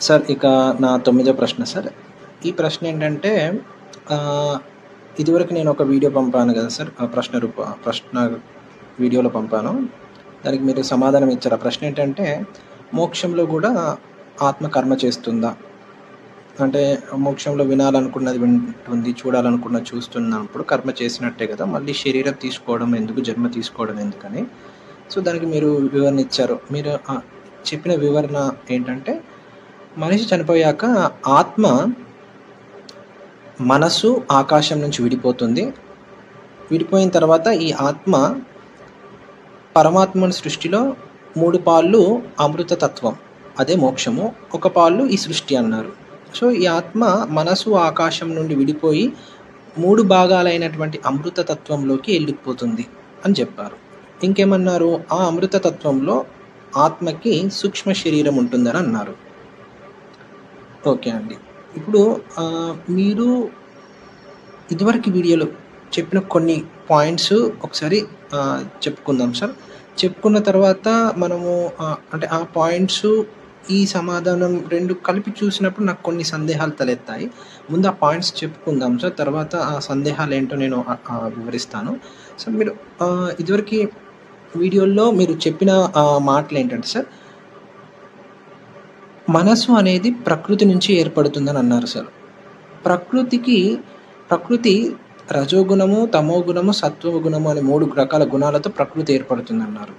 Sir ఇక నా తొమ్మిదో ప్రశ్న సార్. ఈ ప్రశ్న ఏంటంటే ఇదివరకు నేను ఒక వీడియో పంపాను కదా సార్! ఆ ప్రశ్న రూప ప్రశ్న వీడియోలో పంపాను. దానికి మీరు సమాధానం ఇచ్చారు. ఆ ప్రశ్న ఏంటంటే మోక్షంలో కూడా ఆత్మ కర్మ చేస్తుందా? అంటే మోక్షంలో వినాలనుకున్నది వింటుంది, చూడాలనుకున్నది చూస్తున్నప్పుడు కర్మ చేసినట్టే కదా మళ్ళీ శరీరం తీసుకోవడం ఎందుకు? జన్మ తీసుకోవడం ఎందుకని? సో, దానికి మీరు వివరణ ఇచ్చారు. మీరు చెప్పిన వివరణ ఏంటంటే మనిషి చనిపోయాక ఆత్మ మనసు ఆకాశం నుంచి విడిపోతుంది. విడిపోయిన తర్వాత ఈ ఆత్మ పరమాత్మని సృష్టిలో మూడు పాళ్ళు అమృత తత్వం. అదే మోక్షము. ఒక పాళ్ళు ఈ సృష్టి అన్నారు. సో, ఈ ఆత్మ మనసు, ఆకాశం నుండి విడిపోయి మూడు భాగాలైనటువంటి అమృత తత్వంలోకి అని చెప్పారు. ఇంకేమన్నారు? ఆ అమృత తత్వంలో ఆత్మకి సూక్ష్మ శరీరం ఉంటుందని అన్నారు. ఓకే అండి. ఇప్పుడు మీరు ఇదివరకు వీడియోలో చెప్పిన కొన్ని పాయింట్స్ ఒకసారి చెప్పుకుందాం సార్. చెప్పుకున్న తర్వాత మనము అంటే ఆ పాయింట్స్, ఈ సమాధానం రెండు కలిపి చూసినప్పుడు నాకు కొన్ని సందేహాలు తలెత్తాయి. ముందు ఆ పాయింట్స్ చెప్పుకుందాం సార్. తర్వాత ఆ సందేహాలు ఏంటో నేను వివరిస్తాను. సార్ మీరు ఇదివరకు ఇదివరకి వీడియోల్లో మీరు చెప్పిన మాటలు ఏంటంటే సార్ మనసు అనేది ప్రకృతి నుంచి ఏర్పడుతుందని అన్నారు సార్. ప్రకృతికి ప్రకృతి రజోగుణము, తమోగుణము, సత్వవ గుణము అనే మూడు రకాల గుణాలతో ప్రకృతి ఏర్పడుతుందన్నారు.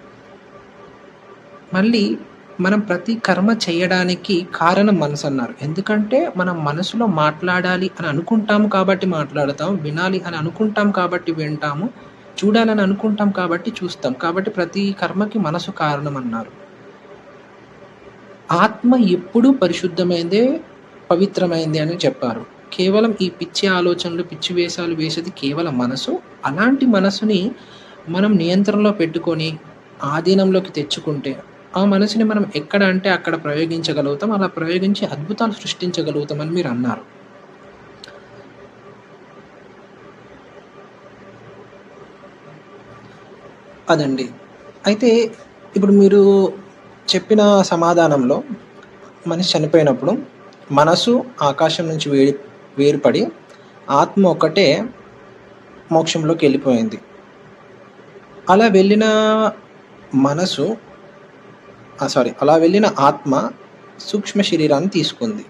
మళ్ళీ మనం ప్రతి కర్మ చేయడానికి కారణం మనసు అన్నారు ఎందుకంటే మనం మనసులో మాట్లాడాలి అని అనుకుంటాము కాబట్టి మాట్లాడతాం. వినాలి అని అనుకుంటాం కాబట్టి వింటాము. చూడాలని అనుకుంటాం కాబట్టి చూస్తాం. కాబట్టి ప్రతి కర్మకి మనసు కారణమన్నారు. ఆత్మ ఎప్పుడూ పరిశుద్ధమైందే, పవిత్రమైంది అని చెప్పారు. కేవలం ఈ పిచ్చి ఆలోచనలు, పిచ్చి వేషాలు వేసేది కేవలం మనసు. అలాంటి మనసుని మనం నియంత్రణలో పెట్టుకొని ఆధీనంలోకి తెచ్చుకుంటే ఆ మనసుని మనం ఎక్కడ అంటే అక్కడ ప్రయోగించగలుగుతాం. అలా ప్రయోగించి అద్భుతాలు సృష్టించగలుగుతామని మీరు అన్నారు అదండి. అయితే ఇప్పుడు మీరు చెప్పిన సమాధానంలో మనిషి చనిపోయినప్పుడు మనసు ఆకాశం నుంచి వేడి వేరుపడి ఆత్మ ఒక్కటే మోక్షంలోకి వెళ్ళిపోయింది అలా వెళ్ళిన మనసు సారీ అలా వెళ్ళిన ఆత్మ సూక్ష్మ శరీరాన్ని తీసుకుంది.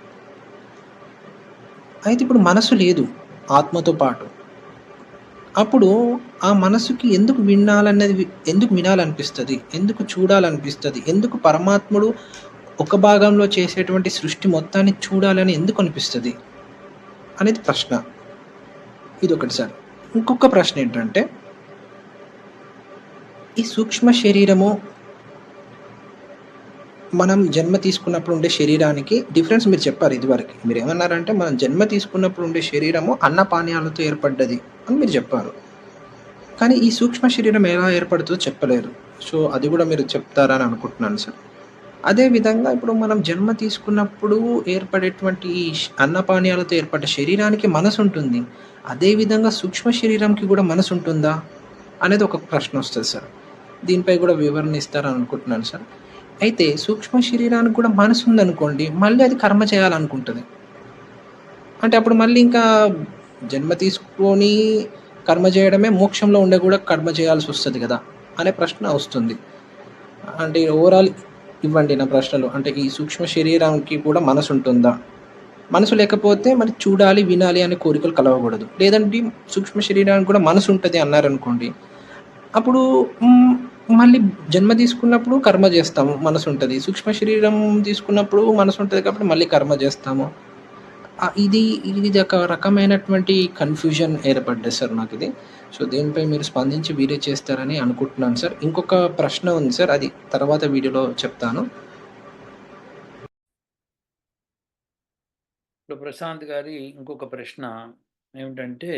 అయితే ఇప్పుడు మనసు లేదు ఆత్మతో పాటు. అప్పుడు ఆ మనసుకి ఎందుకు వినాలన్నది వి ఎందుకు వినాలనిపిస్తుంది? ఎందుకు చూడాలనిపిస్తుంది? ఎందుకు పరమాత్ముడు ఒక భాగంలో చేసేటువంటి సృష్టి మొత్తాన్ని చూడాలని ఎందుకు అనిపిస్తుంది? అనేది ప్రశ్న. ఇది ఒకటి సార్. ఇంకొక ప్రశ్న ఏంటంటే ఈ సూక్ష్మ శరీరము మనం జన్మ తీసుకున్నప్పుడు ఉండే శరీరానికి డిఫరెన్స్ మీరు చెప్పారు ఇదివరకు. మీరు ఏమన్నారంటే మనం జన్మ తీసుకున్నప్పుడు ఉండే శరీరము అన్నపానీయాలతో ఏర్పడ్డది. అని మీరు చెప్పారు. కానీ ఈ సూక్ష్మ శరీరం ఎలా ఏర్పడుతుందో చెప్పలేరు. సో, అది కూడా మీరు చెప్తారని అనుకుంటున్నాను సార్. అదే విధంగా ఇప్పుడు మనం జన్మ తీసుకున్నప్పుడు ఏర్పడేటువంటి ఈ అన్నపానీయాలతో ఏర్పడ్డ శరీరానికి మనసుంటుంది. అదే విధంగా సూక్ష్మ శరీరంకి గూడా మనసుంటుందా? అనేది ఒక ప్రశ్న వస్తుంది సార్. దీనిపై కూడా వివరణ ఇస్తారని అనుకుంటున్నాను సార్. అయితే సూక్ష్మ శరీరానికి కూడా మనసు ఉందనుకోండి మళ్ళీ అది కర్మ చేయాలనుకుంటుంది అంటే అప్పుడు మళ్ళీ ఇంకా జన్మ తీసుకొని కర్మ చేయడమే మోక్షంలో ఉండే కూడా కర్మ చేయాల్సి వస్తుంది కదా అనే ప్రశ్న వస్తుంది. అంటే ఓవరాల్ ఇవ్వండి నా ప్రశ్నలు. అంటే ఈ సూక్ష్మ శరీరానికి కూడా మనసు ఉంటుందా మనసు లేకపోతే మరి చూడాలి, వినాలి అనే కోరికలు కలవకూడదు లేదంటే సూక్ష్మ శరీరానికి కూడా మనసు ఉంటుంది అన్నారనుకోండి. అప్పుడు మళ్ళీ జన్మ తీసుకున్నప్పుడు కర్మ చేస్తాము మనసు ఉంటుంది సూక్ష్మ శరీరం తీసుకున్నప్పుడు మనసుంటది కాబట్టి మళ్ళీ కర్మ చేస్తాము ఇది ఇది ఒక రకమైనటువంటి కన్‌ఫ్యూజన్ ఏర్పడ్డది సార్ నాకు ఇది సో, దీనిపై మీరు స్పందించి వీరే చేస్తారని అనుకుంటున్నాను సార్. ఇంకొక ప్రశ్న ఉంది సార్. అది తర్వాత వీడియోలో చెప్తాను. ఇప్పుడు ప్రశాంత్ గారి ఇంకొక ప్రశ్న ఏమిటంటే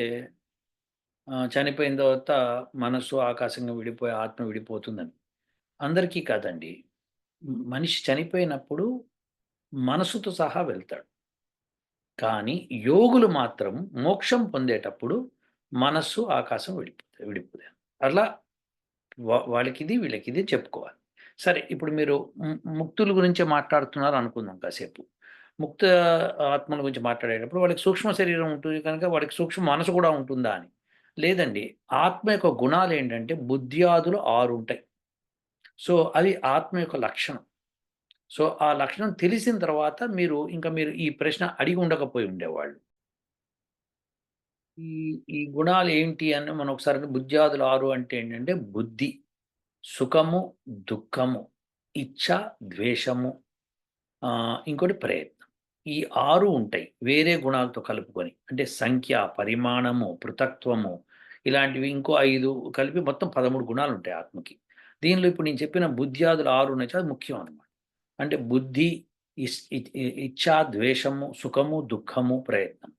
చనిపోయిన తర్వాత మనసు ఆకాశంగా విడిపోయి ఆత్మ విడిపోతుందని. అందరికీ కాదండి. మనిషి చనిపోయినప్పుడు మనసుతో సహా వెళ్తాడు. కానీ యోగులు మాత్రం మోక్షం పొందేటప్పుడు మనస్సు, ఆకాశం విడిపోతాయి విడిపోతాయి. అలా వా వాళ్ళకిది, వీళ్ళకిది చెప్పుకోవాలి. సరే ఇప్పుడు మీరు ముక్తుల గురించి మాట్లాడుతున్నారు అనుకుందాం కాసేపు. ముక్త ఆత్మల గురించి మాట్లాడేటప్పుడు వాళ్ళకి సూక్ష్మ శరీరం ఉంటుంది కనుక వాడికి సూక్ష్మ మనసు కూడా ఉంటుందా అని లేదండి ఆత్మ యొక్క గుణాలు ఏంటంటే బుద్ధ్యాదులు ఆరు ఉంటాయి సో అది ఆత్మ యొక్క లక్షణం సో ఆ లక్షణం తెలిసిన తర్వాత మీరు ఇంకా మీరు ఈ ప్రశ్న అడిగి ఉండకపోయి ఉండేవాళ్ళు. ఈ ఈ గుణాలు ఏంటి అని మనం ఒకసారి బుద్ధ్యాదులు ఆరు అంటే ఏంటంటే బుద్ధి సుఖము దుఃఖము ఇచ్ఛ ద్వేషము ఇంకోటి ప్రయత్నం. ఈ ఆరు ఉంటాయి వేరే గుణాలతో కలుపుకొని. అంటే సంఖ్య పరిమాణము పృథక్త్వము ఇలాంటివి ఇంకో ఐదు కలిపి మొత్తం పదమూడు గుణాలు ఉంటాయి ఆత్మకి. దీనిలో ఇప్పుడు నేను చెప్పిన బుద్ధ్యాదులు ఆరు అనేది అది ముఖ్యం అనమాట అంటే బుద్ధి ఇచ్ఛా ద్వేషము సుఖము దుఃఖము ప్రయత్నం.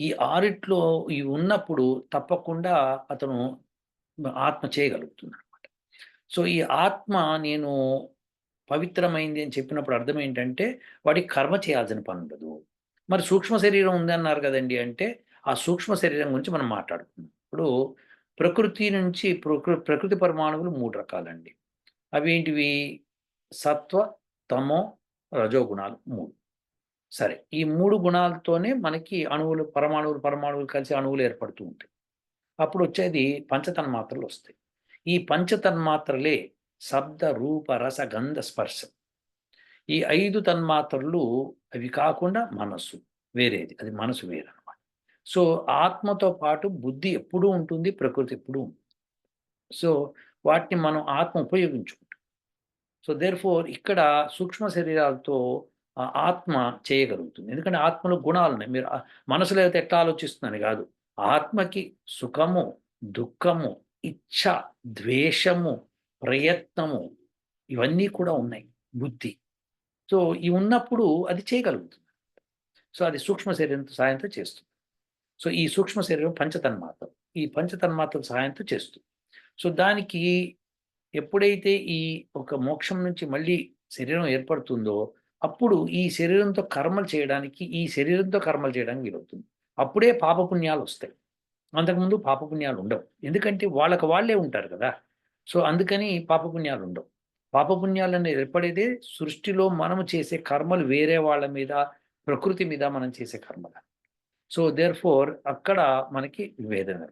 ఈ ఆరిట్లో ఇవి ఉన్నప్పుడు తప్పకుండా అతను ఆత్మ చేయగలుగుతుంది అనమాట సో ఈ ఆత్మ నేను పవిత్రమైంది అని చెప్పినప్పుడు అర్థం ఏంటంటే వాడికి కర్మ చేయాల్సిన పని ఉండదు మరి సూక్ష్మ శరీరం ఉంది అన్నారు కదండి అంటే ఆ సూక్ష్మ శరీరం గురించి మనం మాట్లాడుకున్నాం ఇప్పుడు ప్రకృతి నుంచి ప్రకృ ప్రకృతి పరమాణువులు మూడు రకాలండి. అవి ఏంటివి సత్వ తమో రజోగుణాలు మూడు. సరే ఈ మూడు గుణాలతోనే మనకి అణువులు పరమాణువులు పరమాణువులు కలిసి అణువులు ఏర్పడుతూ ఉంటాయి. అప్పుడు వచ్చేది పంచతన్మాత్రలు వస్తాయి ఈ పంచతన్మాత్రలే శబ్ద రూప రస గంధ స్పర్శ. ఈ ఐదు తన్మాత్రలు అవి కాకుండా మనస్సు వేరేది అది మనసు వేరనమాట సో ఆత్మతో పాటు బుద్ధి ఎప్పుడూ ఉంటుంది ప్రకృతి ఎప్పుడూ ఉంటుంది. సో వాటిని మనం ఆత్మ ఉపయోగించు సో దేర్ ఫోర్ ఇక్కడ సూక్ష్మ శరీరాలతో ఆత్మ చేయగలుగుతుంది. ఎందుకంటే ఆత్మలో గుణాలు ఉన్నాయి. మీరు మనసులో అయితే ఎట్లా ఆలోచిస్తుందని కాదు. ఆత్మకి సుఖము దుఃఖము ఇచ్ఛ ద్వేషము ప్రయత్నము ఇవన్నీ కూడా ఉన్నాయి. బుద్ధి. సో ఇవి ఉన్నప్పుడు అది చేయగలుగుతుంది. సో అది సూక్ష్మ శరీరంతో సాయంతో చేస్తుంది. సో ఈ సూక్ష్మ శరీరం పంచతన్మాత్రం. ఈ పంచతన్మాత్రం సహాయంతో చేస్తుంది. సో దానికి ఎప్పుడైతే ఈ ఒక మోక్షం నుంచి మళ్ళీ శరీరం ఏర్పడుతుందో అప్పుడు ఈ శరీరంతో కర్మలు చేయడానికి ఈ శరీరంతో కర్మలు చేయడానికి వీలవుతుంది. అప్పుడే పాపపుణ్యాలు వస్తాయి. అంతకుముందు పాపపుణ్యాలు ఉండవు. ఎందుకంటే వాళ్ళకి వాళ్ళే ఉంటారు కదా. సో అందుకని పాపపుణ్యాలు ఉండవు. పాపపుణ్యాలు అనేది ఏర్పడేదే సృష్టిలో మనము చేసే కర్మలు వేరే వాళ్ళ మీద ప్రకృతి మీద మనం చేసే కర్మలు. సో దేర్ ఫోర్ అక్కడ మనకి విభేదం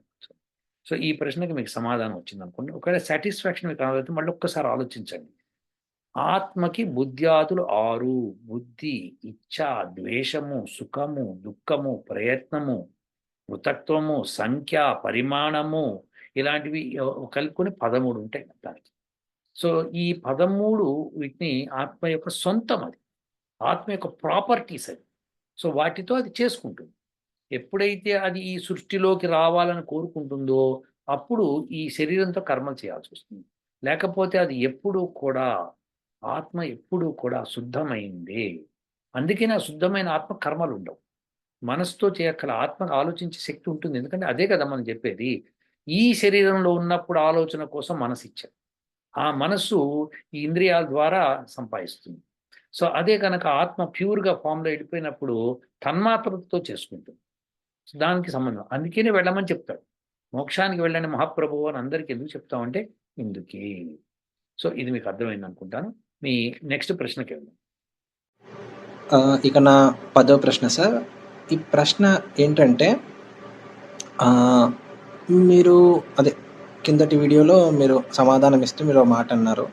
సో ఈ ప్రశ్నకి మీకు సమాధానం వచ్చింది అనుకోండి ఒకవేళ సాటిస్ఫాక్షన్ మీకు రాకపోతే మళ్ళీ ఒక్కసారి ఆలోచించండి. ఆత్మకి బుద్ధ్యాదులు ఆరు. బుద్ధి ఇచ్ఛ ద్వేషము సుఖము దుఃఖము ప్రయత్నము మృతత్వము సంఖ్య పరిమాణము ఇలాంటివి కలుపుకొని పదమూడు ఉంటాయి దానికి సో ఈ పదమూడు వీటిని ఆత్మ యొక్క సొంతం అది ఆత్మ యొక్క ప్రాపర్టీస్ అది సో వాటితో అది చేసుకుంటుంది. ఎప్పుడైతే అది ఈ సృష్టిలోకి రావాలని కోరుకుంటుందో అప్పుడు ఈ శరీరంతో కర్మలు చేయాల్సి వస్తుంది. లేకపోతే అది ఎప్పుడూ కూడా ఆత్మ ఎప్పుడూ కూడా శుద్ధమైంది. అందుకే నా శుద్ధమైన ఆత్మ కర్మలు ఉండవు. మనసుతో చేయక్కల ఆత్మకు ఆలోచించే శక్తి ఉంటుంది. ఎందుకంటే అదే కదా మనం చెప్పేది. ఈ శరీరంలో ఉన్నప్పుడు ఆలోచన కోసం మనసు ఇచ్చాం ఆ మనస్సు ఈ ఇంద్రియాల ద్వారా సంపాదిస్తుంది. సో అదే కనుక ఆత్మ ప్యూర్గా ఫామ్లో వెళ్ళిపోయినప్పుడు తన్మాత్రతో చేసుకుంటుంది. దానికి సంబంధం. అందుకనే వెళ్ళమని చెప్తాడు. మోక్షానికి వెళ్ళని మహాప్రభువు అని అందరికీ ఎందుకు చెప్తామంటే ఇందుకే. సో ఇది మీకు అర్థమైంది అనుకుంటాను. మీ నెక్స్ట్ ప్రశ్నకి వెళ్దాం. ఇక నా పదో ప్రశ్న సార్. ఈ ప్రశ్న ఏంటంటే మీరు అదే కిందటి వీడియోలో మీరు సమాధానం ఇస్తూ మీరు మాట అన్నారు.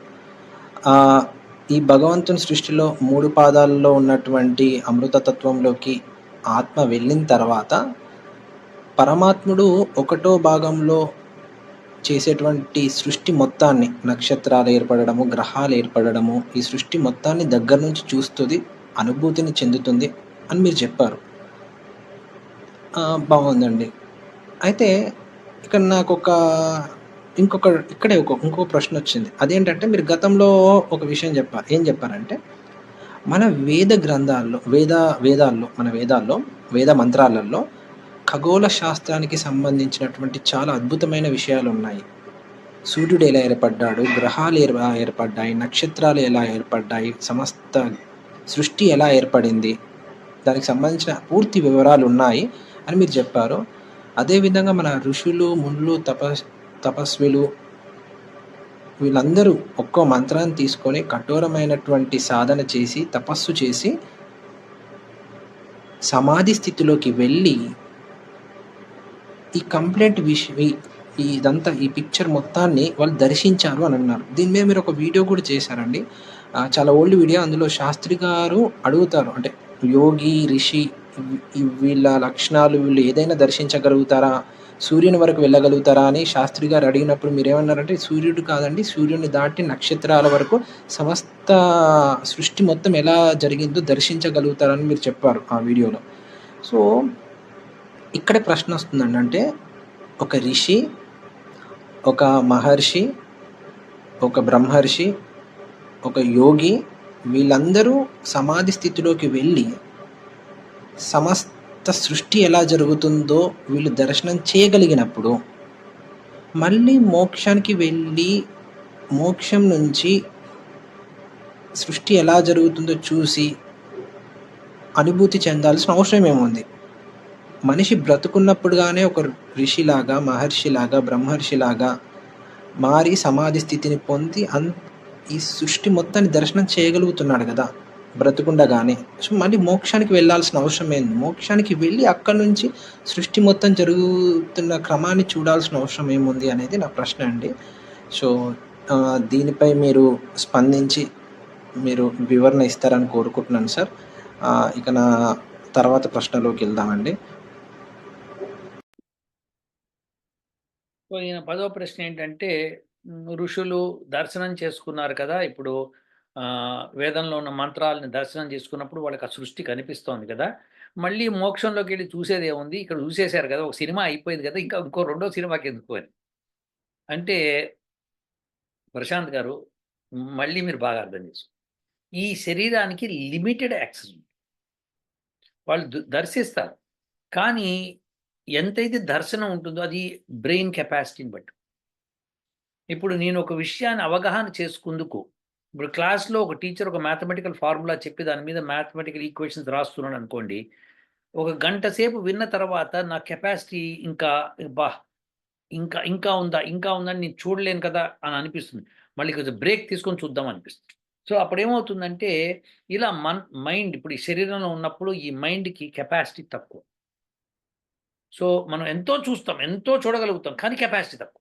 ఈ భగవంతుని సృష్టిలో మూడు పాదాల్లో ఉన్నటువంటి అమృతతత్వంలోకి ఆత్మ వెళ్ళిన తర్వాత పరమాత్ముడు ఒకటో భాగంలో చేసేటువంటి సృష్టి మొత్తాన్ని నక్షత్రాలు ఏర్పడడము గ్రహాలు ఏర్పడడము ఈ సృష్టి మొత్తాన్ని దగ్గర నుంచి చూస్తుంది అనుభూతిని చెందుతుంది అని మీరు చెప్పారు. బాగుందండి. అయితే ఇక్కడ నాకు ఒక ఇంకొక ఇక్కడే ఒక ఇంకొక ప్రశ్న వచ్చింది. అదేంటంటే మీరు గతంలో ఒక విషయం చెప్పారు ఏం చెప్పారంటే మన వేద గ్రంథాల్లో వేద వేదాల్లో మన వేదాల్లో వేద మంత్రాలలో ఖగోళ శాస్త్రానికి సంబంధించినటువంటి చాలా అద్భుతమైన విషయాలు ఉన్నాయి సూర్యుడు ఎలా ఏర్పడ్డాడు? గ్రహాలు ఎలా ఏర్పడ్డాయి? నక్షత్రాలు ఎలా ఏర్పడ్డాయి? సమస్త సృష్టి ఎలా ఏర్పడింది? దానికి సంబంధించిన పూర్తి వివరాలు ఉన్నాయి అని మీరు చెప్పారు. అదేవిధంగా మన ఋషులు మునులు తపస్ తపస్విలు వీళ్ళందరూ ఒక్కో మంత్రాన్ని తీసుకొని కఠోరమైనటువంటి సాధన చేసి తపస్సు చేసి సమాధి స్థితిలోకి వెళ్ళి ఈ కంప్లైంట్ విషయం ఇదంతా ఈ పిక్చర్ మొత్తాన్ని వాళ్ళు దర్శించారు అని అన్నారు. దీని మీద మీరు ఒక వీడియో కూడా చేశారండి. చాలా ఓల్డ్ వీడియో. అందులో శాస్త్రి గారు అడుగుతారు. అంటే యోగి, రిషి వీళ్ళ లక్షణాలు వీళ్ళు ఏదైనా దర్శించగలుగుతారా? సూర్యుని వరకు వెళ్ళగలుగుతారా? అని శాస్త్రి గారు అడిగినప్పుడు మీరేమన్నారంటే సూర్యుడు కాదండి. సూర్యుడిని దాటి నక్షత్రాల వరకు సమస్త సృష్టి మొత్తం ఎలా జరిగిందో దర్శించగలుగుతారని మీరు చెప్పారు ఆ వీడియోలో. సో, ఇక్కడే ప్రశ్నొస్తుందండి. అంటే ఒక రిషి, ఒక మహర్షి, ఒక బ్రహ్మర్షి, ఒక యోగి వీళ్ళందరూ సమాధి స్థితిలోకి వెళ్ళి సమస్త సృష్టి ఎలా జరుగుతుందో వీళ్ళు దర్శనం చేయగలిగినప్పుడు, మళ్ళీ మోక్షానికి వెళ్ళి మోక్షం నుంచి సృష్టి ఎలా జరుగుతుందో చూసి అనుభూతి చెందాల్సిన అవసరం ఏముంది? మనిషి బ్రతుకున్నప్పుడుగానే ఒక ఋషిలాగా, మహర్షిలాగా, బ్రహ్మర్షిలాగా మారి సమాధి స్థితిని పొంది అన్ ఈ సృష్టి మొత్తాన్ని దర్శనం చేయగలుగుతున్నాడు కదా బ్రతుకుండగానే సో, మళ్ళీ మోక్షానికి వెళ్ళాల్సిన అవసరం ఏంది? మోక్షానికి వెళ్ళి అక్కడి నుంచి సృష్టి మొత్తం జరుగుతున్న క్రమాన్ని చూడాల్సిన అవసరం ఏముంది అనేది నా ప్రశ్న అండి. సో, దీనిపై మీరు స్పందించి మీరు వివరణ ఇస్తారని కోరుకుంటున్నాను సార్. ఇక నా తర్వాత ప్రశ్నలోకి వెళ్దామండి సో, ఈయన పదో ప్రశ్న ఏంటంటే ఋషులు దర్శనం చేసుకున్నారు కదా! ఇప్పుడు వేదంలో ఉన్న మంత్రాలని దర్శనం చేసుకున్నప్పుడు వాళ్ళకి ఆ సృష్టి కనిపిస్తోంది కదా! మళ్ళీ మోక్షంలోకి వెళ్ళి చూసేదేముంది? ఇక్కడ చూసేసారు కదా! ఒక సినిమా అయిపోయింది కదా! ఇంకా ఇంకో రెండో సినిమాకి ఎందుకు అని. అంటే ప్రశాంత్ గారు మళ్ళీ మీరు బాగా అర్థం చేసు ఈ శరీరానికి లిమిటెడ్ యాక్సెస్ వాళ్ళు దు దర్శిస్తారు. కానీ ఎంతైతే దర్శనం ఉంటుందో అది బ్రెయిన్ కెపాసిటీని బట్టి. ఇప్పుడు నేను ఒక విషయాన్ని అవగాహన చేసుకుందుకు ఇప్పుడు క్లాస్‌లో ఒక టీచర్ ఒక మ్యాథమెటికల్ ఫార్ములా చెప్పి దాని మీద మ్యాథమెటికల్ ఈక్వేషన్స్ రాస్తున్నాడు అనుకోండి. ఒక గంట సేపు విన్న తర్వాత నా కెపాసిటీ ఇంకా బా ఇంకా ఇంకా ఉందా? ఇంకా ఉందని నేను చూడలేను కదా! అని అనిపిస్తుంది. మళ్ళీ కొంచెం బ్రేక్ తీసుకొని చూద్దాం అనిపిస్తుంది. సో, అప్పుడు ఏమవుతుందంటే ఇలా మన్ మైండ్ ఇప్పుడు ఈ శరీరంలో ఉన్నప్పుడు ఈ మైండ్‌కి కెపాసిటీ తక్కువ. సో, మనం ఎంతో చూస్తాం. ఎంతో చూడగలుగుతాం. కానీ కెపాసిటీ తక్కువ.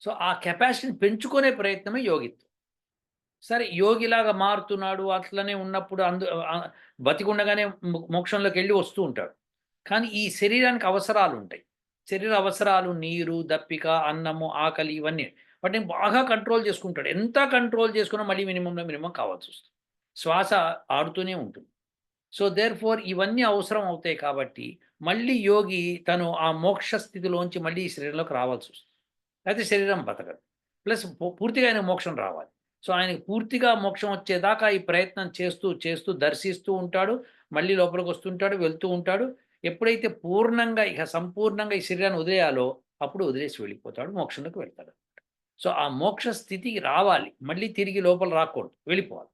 సో, ఆ కెపాసిటీని పెంచుకునే ప్రయత్నమే యోగిత్వం. సరే యోగిలాగా మారుతున్నాడు. అట్లనే ఉన్నప్పుడు అందు బతికుండగానే మోక్షంలోకి వెళ్ళి వస్తూ ఉంటాడు. కానీ ఈ శరీరానికి అవసరాలు ఉంటాయి శరీర అవసరాలు నీరు, దప్పిక, అన్నము, ఆకలి ఇవన్నీ. వాటిని బాగా కంట్రోల్ చేసుకుంటాడు. ఎంత కంట్రోల్ చేసుకున్నా మళ్ళీ మినిమమ్ మినిమం కావాల్సి వస్తుంది శ్వాస ఆడుతూనే ఉంటుంది. సో, దేర్ ఫోర్ ఇవన్నీ అవసరం అవుతాయి కాబట్టి మళ్ళీ యోగి తను ఆ మోక్ష స్థితిలోంచి మళ్ళీ ఈ శరీరంలోకి రావాల్సి వస్తుంది అయితే శరీరం బతకదు. ప్లస్ పూర్తిగా ఆయనకు మోక్షం రావాలి. సో, ఆయనకి పూర్తిగా మోక్షం వచ్చేదాకా ఈ ప్రయత్నం చేస్తూ, చేస్తూ దర్శిస్తూ ఉంటాడు. మళ్ళీ లోపలికి వస్తుంటాడు వెళ్తూ ఉంటాడు. ఎప్పుడైతే పూర్ణంగా ఇక సంపూర్ణంగా ఈ శరీరాన్ని వదిలేయాలో అప్పుడు వదిలేసి వెళ్ళిపోతాడు. మోక్షంలోకి వెళ్తాడు. సో, ఆ మోక్ష స్థితికి రావాలి. మళ్ళీ తిరిగి లోపల రాకూడదు. వెళ్ళిపోవాలి.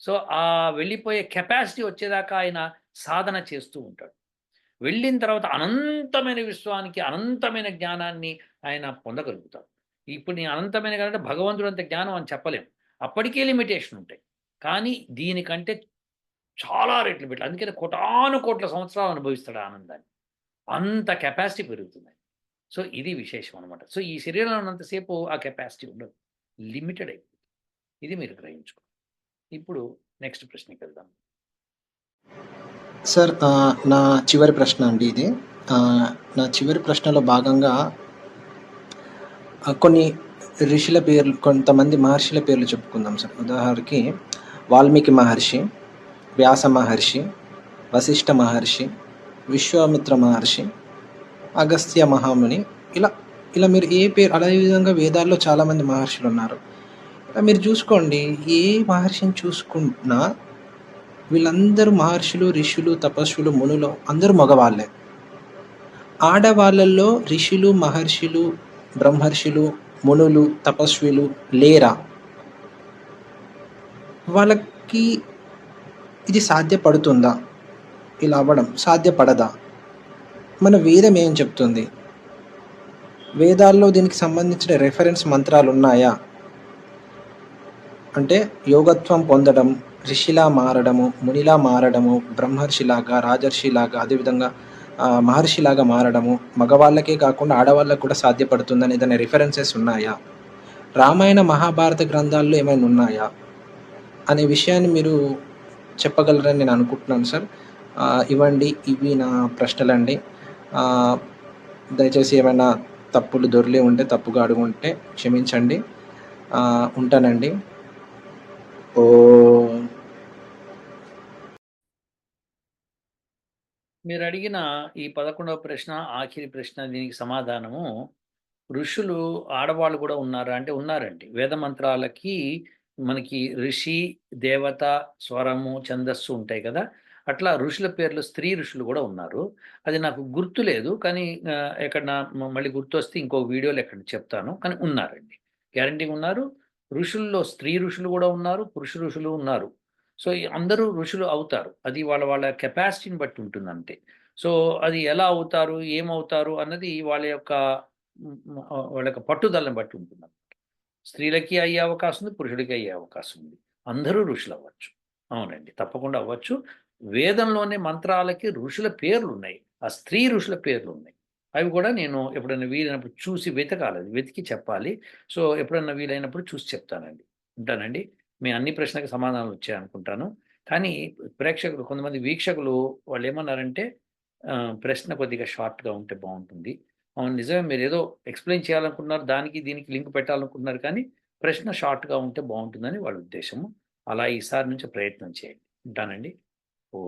సో, ఆ వెళ్ళిపోయే కెపాసిటీ వచ్చేదాకా ఆయన సాధన చేస్తూ ఉంటాడు. వెళ్ళిన తర్వాత అనంతమైన విశ్వానికి, అనంతమైన జ్ఞానాన్ని ఆయన పొందగలుగుతారు ఇప్పుడు నేను అనంతమైన జ్ఞానం భగవంతుడు భగవంతుడంత జ్ఞానం అని చెప్పలేము అప్పటికే లిమిటేషన్ ఉంటాయి. కానీ దీనికంటే చాలా రెట్లు పెట్టి అందుకనే కోటాను కోట్ల సంవత్సరాలు అనుభవిస్తాడు ఆనందాన్ని. అంత కెపాసిటీ పెరుగుతుంది. సో, ఇది విశేషం అనమాట. సో, ఈ శరీరంలో ఉన్నంతసేపు ఆ కెపాసిటీ ఉండదు. లిమిటెడ్ అయిపోతుంది. ఇది మీరు గ్రహించుకోండి ఇప్పుడు నెక్స్ట్ ప్రశ్నకెళ్దాం. సార్ నా చివరి ప్రశ్న అండి ఇది. నా చివరి ప్రశ్నలో భాగంగా కొన్ని ఋషుల పేర్లు కొంతమంది మహర్షుల పేర్లు చెప్పుకుందాం సార్. ఉదాహరణకి వాల్మీకి మహర్షి, వ్యాస మహర్షి, వశిష్ఠ మహర్షి, విశ్వామిత్ర మహర్షి, అగస్త్య మహాముని ఇలా ఇలా మీరు ఏ పేరు అదే విధంగా వేదాల్లో చాలామంది మహర్షులు ఉన్నారు ఇలా మీరు చూసుకోండి ఏ మహర్షిని చూసుకున్నా వీళ్ళందరూ మహర్షులు, ఋషులు, తపస్సులు, మునులు అందరూ మగవాళ్ళే. ఆడవాళ్ళల్లో ఋషులు, మహర్షులు, బ్రహ్మర్షులు, మునులు, తపస్విలు లేరా? వాళ్ళకి ఇది సాధ్యపడుతుందా? ఇలా అవ్వడం సాధ్యపడదా? మన వేదం ఏం చెప్తుంది? వేదాల్లో దీనికి సంబంధించిన రెఫరెన్స్ మంత్రాలు ఉన్నాయా అంటే యోగత్వం పొందడం, ఋషిలా మారడము, మునిలా మారడము, బ్రహ్మర్షిలాగా, రాజర్షిలాగా అదేవిధంగా మహర్షిలాగా మారడము మగవాళ్ళకే కాకుండా ఆడవాళ్ళకు కూడా సాధ్యపడుతుందని ఏదైనా రిఫరెన్సెస్ ఉన్నాయా? రామాయణ, మహాభారత గ్రంథాల్లో ఏమైనా ఉన్నాయా? అనే విషయాన్ని మీరు చెప్పగలరని నేను అనుకుంటున్నాను సార్. ఇవ్వండి ఇవి నా ప్రశ్నలండి. దయచేసి ఏమైనా తప్పులు దొర్లి ఉంటే, తప్పుగా అడుగుంటే క్షమించండి. ఉంటానండి. ఓ మీరు అడిగిన ఈ 11వ ప్రశ్న, ఆఖరి ప్రశ్న దీనికి సమాధానము ఋషులు ఆడవాళ్ళు కూడా ఉన్నారా? అంటే ఉన్నారండి. వేద మంత్రాలకి మనకి ఋషి, దేవత, స్వరము, ఛందస్సు ఉంటాయి కదా! అట్లా ఋషుల పేర్లు స్త్రీ ఋషులు కూడా ఉన్నారు. అది నాకు గుర్తు లేదు కానీ ఎక్కడ మళ్ళీ గుర్తు వస్తే ఇంకో వీడియోలో ఎక్కడ చెప్తాను. కానీ ఉన్నారండి. గ్యారంటీగా ఉన్నారు. ఋషుల్లో స్త్రీ ఋషులు కూడా ఉన్నారు. పురుష ఋషులు ఉన్నారు. సో, ఈ అందరూ ఋషులు అవుతారు. అది వాళ్ళ వాళ్ళ కెపాసిటీని బట్టి ఉంటుంది అంతే సో, అది ఎలా అవుతారు? ఏమవుతారు? అన్నది వాళ్ళ యొక్క వాళ్ళ యొక్క పట్టుదలని బట్టి ఉంటుందన్నమాట. స్త్రీలకి అయ్యే అవకాశం ఉంది. పురుషుడికి అయ్యే అవకాశం ఉంది. అందరూ ఋషులు అవ్వచ్చు అవునండి. తప్పకుండా అవ్వచ్చు. వేదంలోనే మంత్రాలకి ఋషుల పేర్లు ఉన్నాయి ఆ స్త్రీ ఋషుల పేర్లు ఉన్నాయి అవి కూడా నేను ఎప్పుడైనా వీలైనప్పుడు చూసి వెతకాలి. అది వెతికి చెప్పాలి. సో, ఎప్పుడన్నా వీలైనప్పుడు చూసి చెప్తానండి. ఉంటానండి. మీ అన్ని ప్రశ్నలకు సమాధానాలు వచ్చాయనుకుంటాను. కానీ ప్రేక్షకులు కొంతమంది వీక్షకులు వాళ్ళు ఏమన్నారంటే ప్రశ్న కొద్దిగా షార్ట్‌గా ఉంటే బాగుంటుంది అవును నిజమే ఏదో ఎక్స్‌ప్లెయిన్ చేయాలనుకుంటున్నారు. దానికి దీనికి లింక్ పెట్టాలనుకుంటున్నారు కానీ ప్రశ్న షార్ట్‌గా ఉంటే బాగుంటుందని వాళ్ళ ఉద్దేశము. అలా ఈసారి నుంచి ప్రయత్నం చేయండి. ఉంటానండి. ఓ